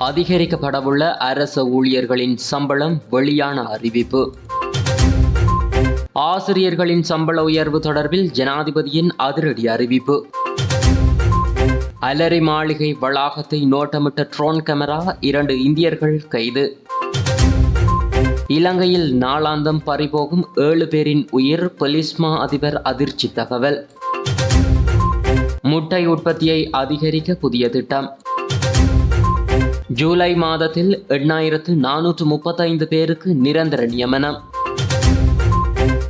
அதிகரிக்கப்படவுள்ள அரச ஊழியர்களின் சம்பளம் வெளியான அறிவிப்பு. ஆசிரியர்களின் சம்பள உயர்வு தொடர்பில் ஜனாதிபதியின் அதிரடி அறிவிப்பு. அலரி மாளிகை வளாகத்தை நோட்டமிட்ட ட்ரோன் கேமரா இரண்டு இந்தியர்கள் கைது. இலங்கையில் நாளாந்தம் பறிபோகும் ஏழு பேரின் உயிர் பொலிஸ்மா அதிபர் அதிர்ச்சி தகவல். முட்டை உற்பத்தியை அதிகரிக்க புதிய திட்டம். ஜூலை மாதத்தில் எண்ணாயிரத்து நானூற்று முப்பத்தைந்து பேருக்கு நிரந்தர நியமனம்.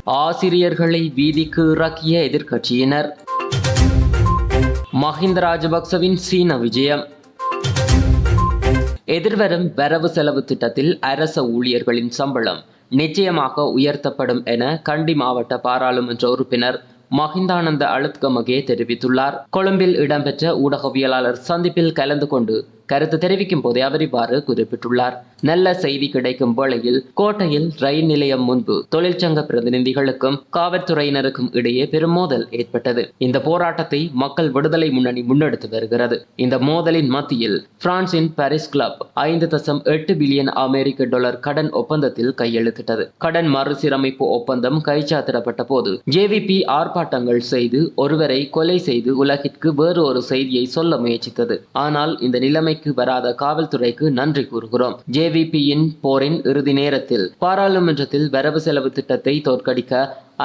ஆசிரியர்களை வீதிக்கு இறக்கிய எதிர்க்கட்சியினர். மஹிந்த ராஜபக்சவின் சீன விஜயம். எதிர்வரும் வரவு செலவு திட்டத்தில் அரச ஊழியர்களின் சம்பளம் நிச்சயமாக உயர்த்தப்படும் என கண்டி மாவட்ட பாராளுமன்ற உறுப்பினர் மஹிந்தானந்த அழுத்கமகே தெரிவித்துள்ளார். கொழும்பில் இடம்பெற்ற ஊடகவியலாளர் சந்திப்பில் கலந்து கொண்டு கருத்து தெரிவிக்கும் போதே அவர் இவ்வாறு குறிப்பிட்டுள்ளார். நல்ல செய்தி கிடைக்கும் வேளையில் கோட்டையில் ரயில் நிலையம் முன்பு தொழிற்சங்க பிரதிநிதிகளுக்கும் காவல்துறையினருக்கும் இடையே பெரும் மோதல் ஏற்பட்டது. இந்த போராட்டத்தை மக்கள் விடுதலை முன்னணி முன்னெடுத்து வருகிறது. இந்த மோதலின் மத்தியில் பிரான்சின் பாரிஸ் கிளப் ஐந்து தசம் எட்டு பில்லியன் அமெரிக்க டாலர் கடன் ஒப்பந்தத்தில் கையெழுத்திட்டது. கடன் மறுசீரமைப்பு ஒப்பந்தம் கைச்சாத்திடப்பட்ட போது ஜேவிபி ஆர்ப்பாட்டங்கள் செய்து ஒருவரை கொலை செய்து உலகிற்கு வேறு ஒரு செய்தியை சொல்ல முயற்சித்தது. ஆனால் இந்த நிலைமைக்கு வராத காவல்துறைக்கு நன்றி கூறுகிறோம். ஜேவிபியின் போரின் இறுதி நேரத்தில் பாராளுமன்றத்தில் வரவு செலவு திட்டத்தை தோற்கடிக்க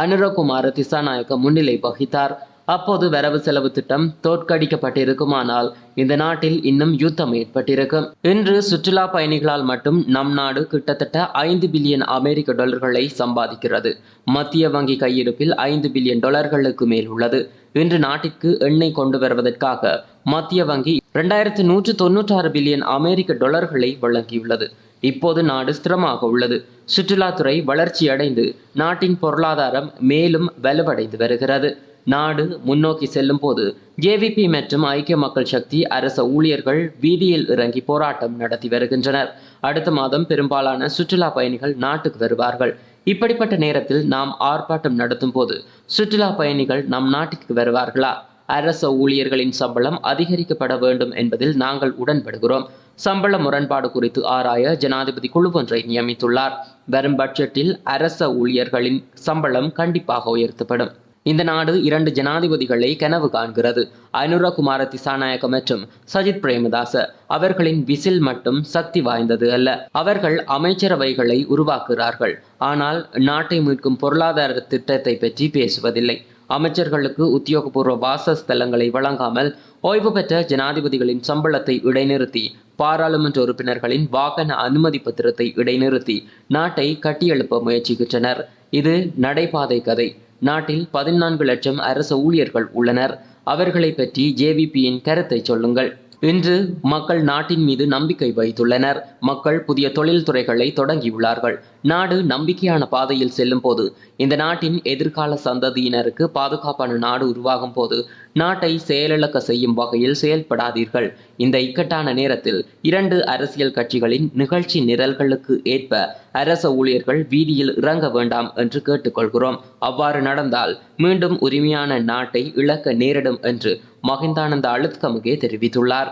அனுரகுமார திசாநாயக்க முன்னிலை வகித்தார். அப்போது வரவு செலவு திட்டம் தோற்கடிக்கப்பட்டிருக்குமானால் இந்த நாட்டில் இன்னும் யுத்தம் ஏற்பட்டிருக்கும் இன்று சுற்றுலா பயணிகளால் மட்டும் நம் நாடு கிட்டத்தட்ட ஐந்து பில்லியன் அமெரிக்க டாலர்களை சம்பாதிக்கிறது. மத்திய வங்கி கையிருப்பில் ஐந்து பில்லியன் டாலர்களுக்கு மேல் உள்ளது. இன்று நாட்டிற்கு எண்ணெய் கொண்டு வருவதற்காக மத்திய வங்கி இரண்டாயிரத்து நூற்று தொன்னூற்றாறு பில்லியன் அமெரிக்க டாலர்களை வழங்கியுள்ளது. இப்போது நாடு ஸ்திரமாக உள்ளது. சுற்றுலாத்துறை வளர்ச்சியடைந்து நாட்டின் பொருளாதாரம் மேலும் வலுவடைந்து வருகிறது. நாடு முன்னோக்கி செல்லும் போது ஜேவிபி மற்றும் ஐக்கிய மக்கள் சக்தி அரச ஊழியர்கள் வீதியில் இறங்கி போராட்டம் நடத்தி வருகின்றனர். அடுத்த மாதம் பெரும்பாலான சுற்றுலா பயணிகள் நாட்டுக்கு வருவார்கள். இப்படிப்பட்ட நேரத்தில் நாம் ஆர்ப்பாட்டம் நடத்தும் போது சுற்றுலா பயணிகள் நம் நாட்டிற்கு வருவார்களா? அரச ஊழியர்களின் சம்பளம் அதிகரிக்கப்பட வேண்டும் என்பதில் நாங்கள் உடன்படுகிறோம். சம்பள முரண்பாடு குறித்து ஆராய ஜனாதிபதி குழு ஒன்றை நியமித்துள்ளார். வரும் பட்ஜெட்டில் அரச ஊழியர்களின் சம்பளம் கண்டிப்பாக உயர்த்தப்படும். இந்த நாடு இரண்டு ஜனாதிபதிகளை கனவு காண்கிறது. அனுரகுமார திசாநாயக்க மற்றும் சஜித் பிரேமதாச. அவர்களின் விசில் மட்டும் சக்தி வாய்ந்தது அல்ல. அவர்கள் அமைச்சரவைகளை உருவாக்குகிறார்கள். ஆனால் நாட்டை மீட்கும் பொருளாதார திட்டத்தை பற்றி பேசுவதில்லை. அமைச்சர்களுக்கு உத்தியோகபூர்வ வாசஸ்தலங்களை வழங்காமல் ஓய்வு பெற்ற ஜனாதிபதிகளின் சம்பளத்தை இடைநிறுத்தி பாராளுமன்ற உறுப்பினர்களின் வாகன அனுமதி பத்திரத்தை இடைநிறுத்தி நாட்டை கட்டியெழுப்ப முயற்சிக்கின்றனர். இது நடைபாதை கதை. நாட்டில் பதினான்கு லட்சம் அரசு ஊழியர்கள் உள்ளனர். அவர்களை பற்றி ஜேவிபியின் கருத்தை சொல்லுங்கள். இன்று மக்கள் நாட்டின் மீது நம்பிக்கை வைத்துள்ளனர். மக்கள் புதிய தொழில் துறைகளை தொடங்கியுள்ளார்கள். நாடு நம்பிக்கையான பாதையில் செல்லும் போது இந்த நாட்டின் எதிர்கால சந்ததியினருக்கு பாதுகாப்பான நாடு உருவாகும் போது நாட்டை செயலிழக்க செய்யும் வகையில் செயல்படாதீர்கள். இந்த இக்கட்டான நேரத்தில் இரண்டு அரசியல் கட்சிகளின் நிகழ்ச்சி நிரல்களுக்கு ஏற்ப அரச ஊழியர்கள் வீதியில் இறங்க வேண்டாம் என்று கேட்டுக்கொள்கிறோம். அவ்வாறு நடந்தால் மீண்டும் உரிமையான நாட்டை இழக்க நேரிடும் என்று மகிந்தானந்த அழுத்கமுகே தெரிவித்துள்ளார்.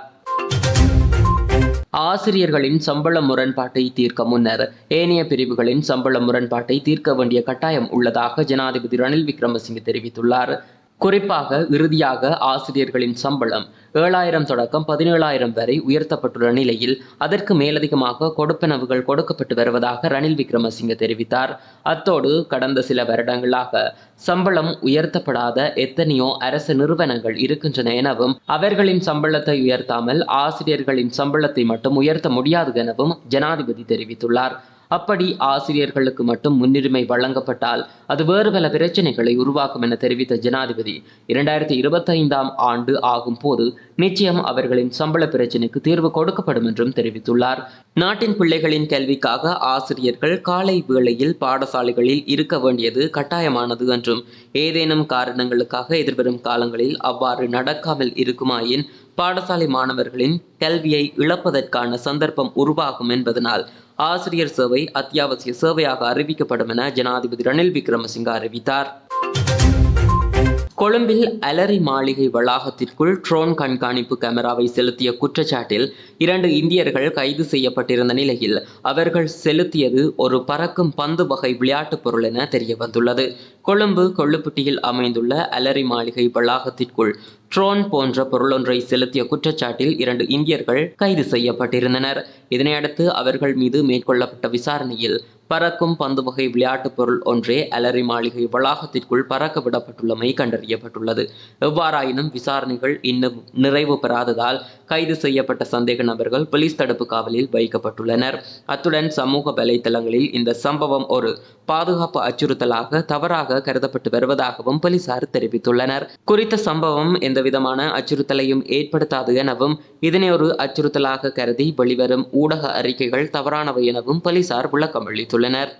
ஆசிரியர்களின் சம்பள முரண்பாட்டை தீர்க்க முன்னர் ஏனைய பிரிவுகளின் சம்பள முரண்பாட்டை தீர்க்க வேண்டிய கட்டாயம் உள்ளதாக ஜனாதிபதி ரணில் விக்ரமசிங்கே தெரிவித்துள்ளார். குறிப்பாக இறுதியாக ஆசிரியர்களின் சம்பளம் ஏழாயிரம் தொடக்கம் பதினேழாயிரம் வரை உயர்த்தப்பட்டுள்ள நிலையில் அதற்கு மேலதிகமாக கொடுப்பனவுகள் கொடுக்கப்பட்டு வருவதாக ரணில் விக்ரமசிங்க தெரிவித்தார். அத்தோடு கடந்த சில வருடங்களாக சம்பளம் உயர்த்தப்படாத எத்தனையோ அரசு நிறுவனங்கள் இருக்கின்றன எனவும் அவர்களின் சம்பளத்தை உயர்த்தாமல் ஆசிரியர்களின் சம்பளத்தை மட்டும் உயர்த்த முடியாது எனவும் ஜனாதிபதி தெரிவித்துள்ளார். அப்படி ஆசிரியர்களுக்கு மட்டும் முன்னுரிமை வழங்கப்பட்டால் அது வேறு பல பிரச்சனைகளை உருவாக்கும் என தெரிவித்த ஜனாதிபதி இரண்டாயிரத்தி இருபத்தைந்தாம் ஆண்டு ஆகும் போது நிச்சயம் அவர்களின் சம்பள பிரச்சினைக்கு தீர்வு கொடுக்கப்படும் என்றும் தெரிவித்துள்ளார். நாட்டின் பிள்ளைகளின் கல்விக்காக ஆசிரியர்கள் காலை வேளையில் பாடசாலைகளில் இருக்க வேண்டியது கட்டாயமானது என்றும் ஏதேனும் காரணங்களுக்காக எதிர்வரும் காலங்களில் அவ்வாறு நடக்காமல் இருக்குமாயின் பாடசாலை மாணவர்களின் கல்வியை இழப்பதற்கான சந்தர்ப்பம் உருவாகும் என்பதனால் ஆசிரியர் சேவை அத்தியாவசிய சேவையாக அறிவிக்கப்படும் என ஜனாதிபதி ரணில் விக்ரமசிங்க அறிவித்தார். கொழும்பில் அலரி மாளிகை வளாகத்திற்குள் ட்ரோன் கண்காணிப்பு கேமராவை செலுத்திய குற்றச்சாட்டில் இரண்டு இந்தியர்கள் கைது செய்யப்பட்டிருந்த நிலையில் அவர்கள் செலுத்தியது ஒரு பறக்கும் பந்து வகை விளையாட்டுப் பொருள் என தெரிய வந்துள்ளது கொழும்பு கொள்ளுப்பட்டியில் அமைந்துள்ள அலரி மாளிகை வளாகத்திற்குள் ட்ரோன் போன்ற பொருளொன்றை செலுத்திய குற்றச்சாட்டில் இரண்டு இந்தியர்கள் கைது செய்யப்பட்டிருந்தனர். இதனையடுத்து அவர்கள் மீது மேற்கொள்ளப்பட்ட விசாரணையில் பறக்கும் பந்து வகை விளையாட்டுப் பொருள் ஒன்றே அலரி மாளிகை வளாகத்திற்குள் பறக்க விடப்பட்டுள்ளமை கண்டறியப்பட்டுள்ளது. எவ்வாறாயினும் விசாரணைகள் இன்னும் நிறைவு பெறாததால் கைது செய்யப்பட்ட சந்தேக நபர்கள் போலீஸ் தடுப்பு காவலில் வைக்கப்பட்டுள்ளனர். அத்துடன் சமூக வலைதளங்களில் இந்த சம்பவம் ஒரு பாதுகாப்பு அச்சுறுத்தலாக தவறாக கருதப்பட்டு வருவதாகவும் போலீசார் தெரிவித்துள்ளனர். குறித்த சம்பவம் எந்தவிதமான அச்சுறுத்தலையும் ஏற்படுத்தாது எனவும் இதனை ஒரு அச்சுறுத்தலாக கருதி வெளிவரும் ஊடக அறிக்கைகள் தவறானவை எனவும் போலீசார் விளக்கம் அளித்துள்ளனர்.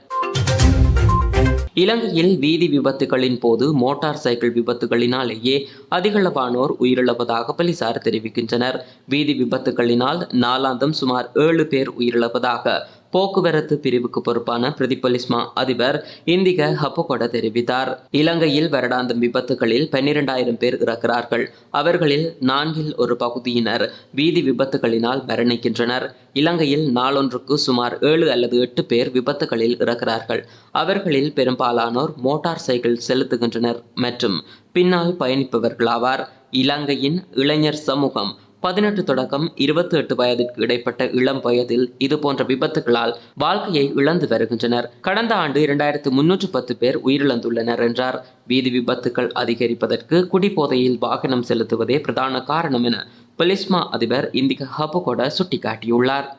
இலங்கையில் வீதி விபத்துகளின் போது மோட்டார் சைக்கிள் விபத்துகளினாலேயே அதிகளவானோர் உயிரிழப்பதாக போலீசார் தெரிவிக்கின்றனர். வீதி விபத்துகளினால் நாளாந்தம் சுமார் ஏழு பேர் உயிரிழப்பதாக போக்குவரத்து பிரிவுக்கு பொறுப்பான பிரதிபலிஸ்மா அதிபர் இந்திக ஹப்பகொட தெரிவித்தார். இலங்கையில் வருடாந்தம் விபத்துகளில் பன்னிரண்டாயிரம் பேர் இறக்கிறார்கள். அவர்களில் நான்கில் ஒரு பகுதியினர் வீதி விபத்துகளினால் மரணிக்கின்றனர். இலங்கையில் நாளொன்றுக்கு சுமார் ஏழு அல்லது எட்டு பேர் விபத்துகளில் இறக்கிறார்கள். அவர்களில் பெரும்பாலானோர் மோட்டார் சைக்கிள் செலுத்துகின்றனர் மற்றும் பின்னால் பயணிப்பவர்களாவார். இலங்கையின் இளைஞர் சமூகம் பதினெட்டு தொடக்கம் இருபத்தி எட்டு வயதிற்கு இடைப்பட்ட இளம் வயதில் இது போன்ற விபத்துகளால் வாழ்க்கையை இழந்து வருகின்றனர். கடந்த ஆண்டு இரண்டாயிரத்து முன்னூற்று பத்து பேர் உயிரிழந்துள்ளனர் என்றார். வீதி விபத்துகள் அதிகரிப்பதற்கு குடிபோதையில் வாகனம் செலுத்துவதே பிரதான காரணம் என பொலிஸ்மா அதிபர் இந்திக ஹபுகோட சுட்டிக்காட்டியுள்ளார்.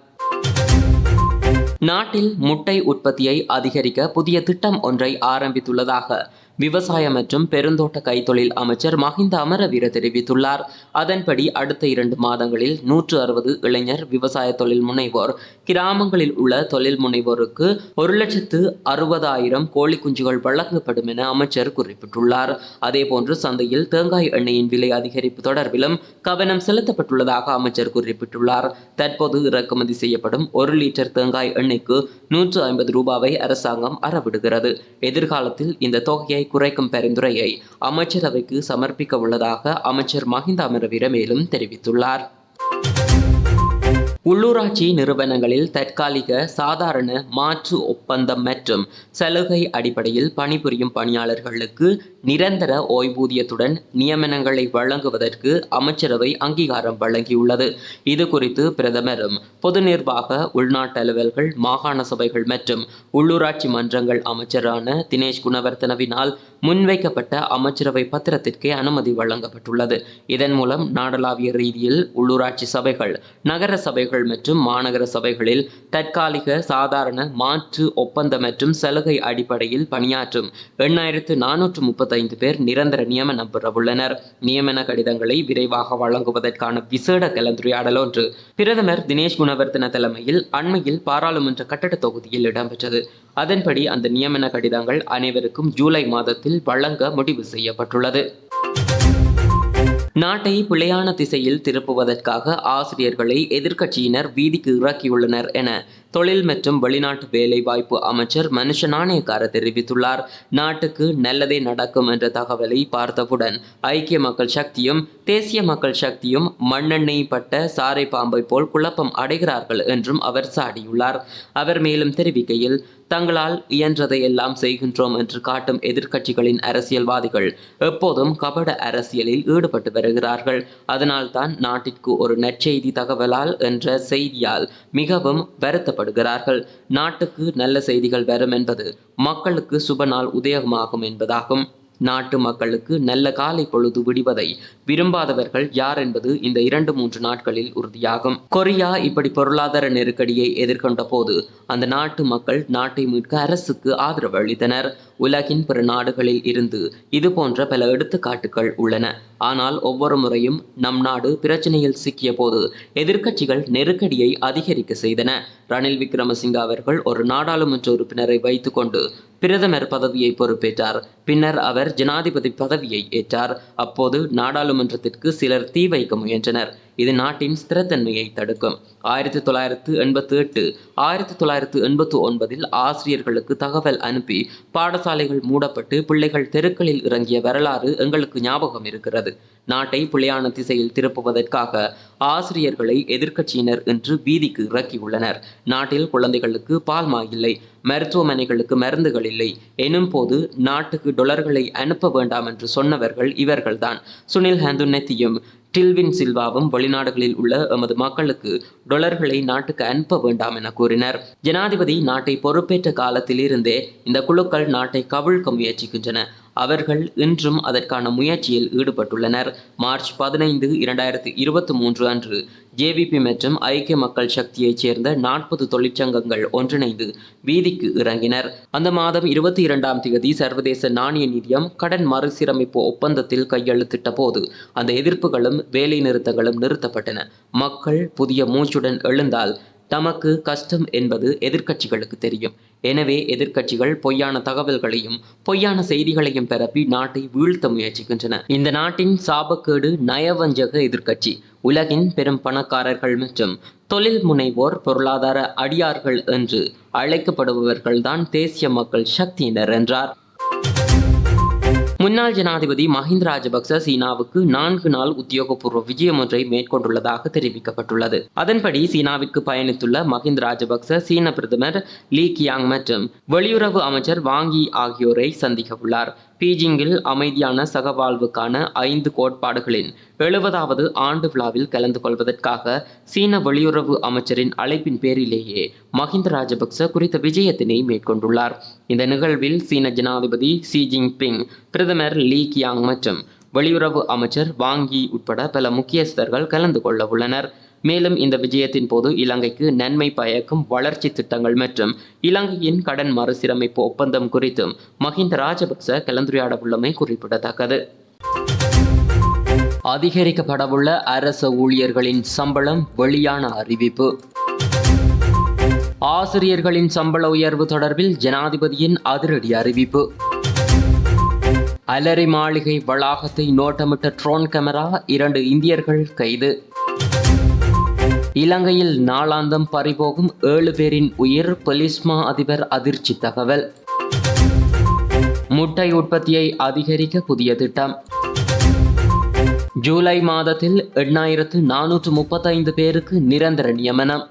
நாட்டில் முட்டை உற்பத்தியை அதிகரிக்க புதிய திட்டம் ஒன்றை ஆரம்பித்துள்ளதாக விவசாய மற்றும் பெருந்தோட்ட கைத்தொழில் அமைச்சர் மஹிந்த அமரவீர தெரிவித்துள்ளார். அதன்படி அடுத்த இரண்டு மாதங்களில் நூற்று அறுபது இளைஞர் விவசாய தொழில் முனைவோர் கிராமங்களில் உள்ள தொழில் முனைவோருக்கு ஒரு லட்சத்து அறுபதாயிரம் கோழி குஞ்சுகள் வழங்கப்படும் என அமைச்சர் குறிப்பிட்டுள்ளார். அதேபோன்று சந்தையில் தேங்காய் எண்ணெயின் விலை அதிகரிப்பு தொடர்பிலும் கவனம் செலுத்தப்பட்டுள்ளதாக அமைச்சர் குறிப்பிட்டுள்ளார். தற்போது இறக்குமதி செய்யப்படும் ஒரு லிட்டர் தேங்காய் எண்ணெய்க்கு நூற்று ஐம்பது ரூபாவை அரசாங்கம் அறவிடுகிறது. எதிர்காலத்தில் இந்த தொகையை குறைக்கும் பரிந்துரையை அமைச்சரவைக்கு சமர்ப்பிக்க உள்ளதாக அமைச்சர் மஹிந்த அமரவீர மேலும் தெரிவித்துள்ளார். உள்ளூராட்சி நிறுவனங்களில் தற்காலிக சாதாரண மாற்று ஒப்பந்தம் மற்றும் சலுகை அடிப்படையில் பணிபுரியும் பணியாளர்களுக்கு நிரந்தர ஓய்வூதியத்துடன் நியமனங்களை வழங்குவதற்கு அமைச்சரவை அங்கீகாரம் வழங்கியுள்ளது. இது குறித்து பிரதமரும் பொது நிர்வாக உள்நாட்டு அலுவல்கள் மாகாண சபைகள் மற்றும் உள்ளூராட்சி மன்றங்கள் அமைச்சரான தினேஷ் குணவர்த்தனவினால் முன்வைக்கப்பட்ட அமைச்சரவை பத்திரத்திற்கே அனுமதி வழங்கப்பட்டுள்ளது. இதன் மூலம் நாடளாவிய ரீதியில் உள்ளூராட்சி சபைகள் நகர சபைகள் மற்றும் மாநகர சபைகளில் தற்காலிக சாதாரண மாற்று ஒப்பந்த மற்றும் சலுகை அடிப்படையில் பணியாற்றும் எண்ணாயிரத்து நானூற்று முப்பத்தைந்து பேர் நிரந்தர நியமனம் பெறவுள்ளனர் நியமன கடிதங்களை விரைவாக வழங்குவதற்கான விசேட கலந்துரையாடல் ஒன்று. பிரதமர் தினேஷ் குணவர்த்தன தலைமையில் அண்மையில் பாராளுமன்ற கட்டட தொகுதியில் இடம்பெற்றது. அதன்படி அந்த நியமன கடிதங்கள் அனைவருக்கும் ஜூலை மாதத்தில் வழங்க முடிவு செய்யப்பட்டுள்ளது. நாட்டை பிழையான திசையில் திருப்புவதற்காக ஆசிரியர்களை எதிர்க்கட்சியினர் வீதிக்கு இறக்கியுள்ளனர் என தொழில் மற்றும் வெளிநாட்டு வேலைவாய்ப்பு அமைச்சர் மனுஷ நாணயக்கார தெரிவித்துள்ளார். நாட்டுக்கு நல்லதே நடக்கும் என்ற தகவலை பார்த்தவுடன் ஐக்கிய மக்கள் சக்தியும் தேசிய மக்கள் சக்தியும் மண்ணெண்ணெய் பட்ட சாரை பாம்பை போல் குழப்பம் அடைகிறார்கள் என்றும் அவர் சாடியுள்ளார். அவர் மேலும் தெரிவிக்கையில் தங்களால் இயன்றதை எல்லாம் செய்கின்றோம் என்று காட்டும் எதிர்க்கட்சிகளின் அரசியல்வாதிகள் எப்போதும் கபட அரசியலில் ஈடுபட்டு வருகிறார்கள். அதனால்தான் நாட்டிற்கு ஒரு நற்செய்தி தகவலால் என்ற செய்தியால் மிகவும் வருத்தப்பட்டு வருத்தப்படுகிறார்கள் நாட்டுக்கு நல்ல செய்திகள் வரும் என்பது மக்களுக்கு சுப நாள் உதயமாகும் என்பதாகும். நாட்டு மக்களுக்கு நல்ல காலை பொழுது விடிவதை விரும்பாதவர்கள் யார் என்பது இந்த இரண்டு மூன்று நாட்களில் உறுதியாகும். கொரியா இப்படி பொருளாதார நெருக்கடியை எதிர்கொண்ட போது அந்த நாட்டு மக்கள் நாட்டை மீட்க அரசுக்கு ஆதரவு அளித்தனர். உலகின் பிற நாடுகளில் இருந்து இது போன்ற பல எடுத்துக்காட்டுகள் உள்ளன. ஆனால் ஒவ்வொரு முறையும் நம் நாடு பிரச்சனையில் சிக்கிய போது எதிர்க்கட்சிகள் நெருக்கடியை அதிகரிக்க செய்தன. ரணில் விக்ரமசிங்க அவர்கள் ஒரு நாடாளுமன்ற உறுப்பினரை வைத்துக்கொண்டு பிரதமர் பதவியை பொறுப்பேற்றார். பின்னர் அவர் ஜனாதிபதி பதவியை ஏற்றார். அப்போது நாடாளுமன்றத்திற்கு சிலர் தீ வைக்க முயன்றனர். இது நாட்டின் ஸ்திரத்தன்மையை தடுக்கும். ஆயிரத்தி தொள்ளாயிரத்து எண்பத்தி எட்டு ஆயிரத்தி தொள்ளாயிரத்து எண்பத்தி ஒன்பதில் ஆசிரியர்களுக்கு தகவல் அனுப்பி பாடசாலைகள் மூடப்பட்டு பிள்ளைகள் தெருக்களில் இறங்கிய வரலாறு எங்களுக்கு ஞாபகம் இருக்கிறது. நாட்டை பிழையான திசையில் திருப்புவதற்காக ஆசிரியர்களை எதிர்க்கட்சியினர் இன்று வீதிக்கு இறக்கியுள்ளனர். நாட்டில் குழந்தைகளுக்கு பால்மா இல்லை மருத்துவமனைகளுக்கு மருந்துகள் இல்லை. எனும் போது நாட்டுக்கு டொலர்களை அனுப்ப வேண்டாம் என்று சொன்னவர்கள் இவர்கள்தான். சுனில் ஹந்துன்னெத்தியும் டில்வின் சில்வாவும் வெளிநாடுகளில் உள்ள எமது மக்களுக்கு டொலர்களை நாட்டுக்கு அனுப்ப வேண்டாம் என கூறினர். ஜனாதிபதி நாட்டை பொறுப்பேற்ற காலத்திலிருந்தே இந்த குழுக்கள் நாட்டை கவிழ்க்க முயற்சிக்கின்றன. அவர்கள் இன்றும் அதற்கான முயற்சியில் ஈடுபட்டுள்ளனர். மார்ச் பதினைந்து இரண்டாயிரத்தி இருபத்தி மூன்று அன்று ஜேவிபி மற்றும் ஐக்கிய மக்கள் சக்தியைச் சேர்ந்த நாற்பது தொழிற்சங்கங்கள் ஒன்றிணைந்து வீதிக்கு இறங்கினர். அந்த மாதம் இருபத்தி இரண்டாம் தேதி சர்வதேச நாணய நிதியம் கடன் மறுசீரமைப்பு ஒப்பந்தத்தில் கையெழுத்திட்ட போது அந்த எதிர்ப்புகளும் வேலை நிறுத்தங்களும் நிறுத்தப்பட்டன. மக்கள் புதிய மூச்சுடன் எழுந்தால் தமக்கு கஷ்டம் என்பது எதிர்க்கட்சிகளுக்கு தெரியும். எனவே எதிர்க்கட்சிகள் பொய்யான தகவல்களையும் பொய்யான செய்திகளையும் பரப்பி நாட்டை வீழ்த்த முயற்சிக்கின்றன. இந்த நாட்டின் சாபக்கேடு நயவஞ்சக எதிர்க்கட்சி உலகின் பெரும் பணக்காரர்கள் மற்றும் தொழில் முனைவோர் பொருளாதார அடியார்கள் என்று அழைக்கப்படுபவர்கள்தான் தேசிய மக்கள் சக்தியினர் என்றார். முன்னாள் ஜனாதிபதி மஹிந்த ராஜபக்ச சீனாவுக்கு நான்கு நாள் உத்தியோகபூர்வ விஜயம் ஒன்றை மேற்கொண்டுள்ளதாக தெரிவிக்கப்பட்டுள்ளது. அதன்படி சீனாவிற்கு பயணித்துள்ள மஹிந்த ராஜபக்ச சீன பிரதமர் லீ கியாங் மற்றும் வெளியுறவு அமைச்சர் வாங்கி ஆகியோரை சந்திக்க உள்ளார். பீஜிங்கில் அமைதியான சகவாழ்வுக்கான ஐந்து கோட்பாடுகளின் எழுபதாவது ஆண்டு விழாவில் கலந்து கொள்வதற்காக சீன வெளியுறவு அமைச்சரின் அழைப்பின் பேரிலேயே மஹிந்த ராஜபக்ச குறித்த விஜயத்தினை மேற்கொண்டுள்ளார். இந்த நிகழ்வில் சீன ஜனாதிபதி ஷி ஜின்பிங் பிரதமர் லீ கியாங் மற்றும் வெளியுறவு அமைச்சர் வாங்கி உட்பட பல முக்கியஸ்தர்கள் கலந்து கொள்ள உள்ளனர். மேலும் இந்த விஜயத்தின் போது இலங்கைக்கு நன்மை பயக்கும் வளர்ச்சி திட்டங்கள் மற்றும் இலங்கையின் கடன் மறுசீரமைப்பு ஒப்பந்தம் குறித்தும் மஹிந்த ராஜபக்ச கலந்துரையாட உள்ளமை குறிப்பிடத்தக்கது. அதிகரிக்கப்படவுள்ள அரச ஊழியர்களின் சம்பளம் வெளியான அறிவிப்பு. ஆசிரியர்களின் சம்பள உயர்வு தொடர்பில் ஜனாதிபதியின் அதிரடி அறிவிப்பு. அலரி மாளிகை வளாகத்தை நோட்டமிட்ட ட்ரோன் கேமரா இரண்டு இந்தியர்கள் கைது. இலங்கையில் நாளாந்தம் பறிபோகும் ஏழு பேரின் உயிர் பொலிஸ்மா அதிபர் அதிர்ச்சி தகவல். முட்டை உற்பத்தியை அதிகரிக்க புதிய திட்டம். ஜூலை மாதத்தில் எண்ணாயிரத்து நானூற்று முப்பத்தைந்து பேருக்கு நிரந்தர நியமனம்.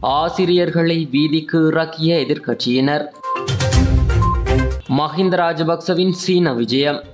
ஆசிரியர்களை வீதிக்கு இறக்கிய எதிர்க்கட்சியினர். மஹிந்த ராஜபக்சவின் சீன விஜயம்.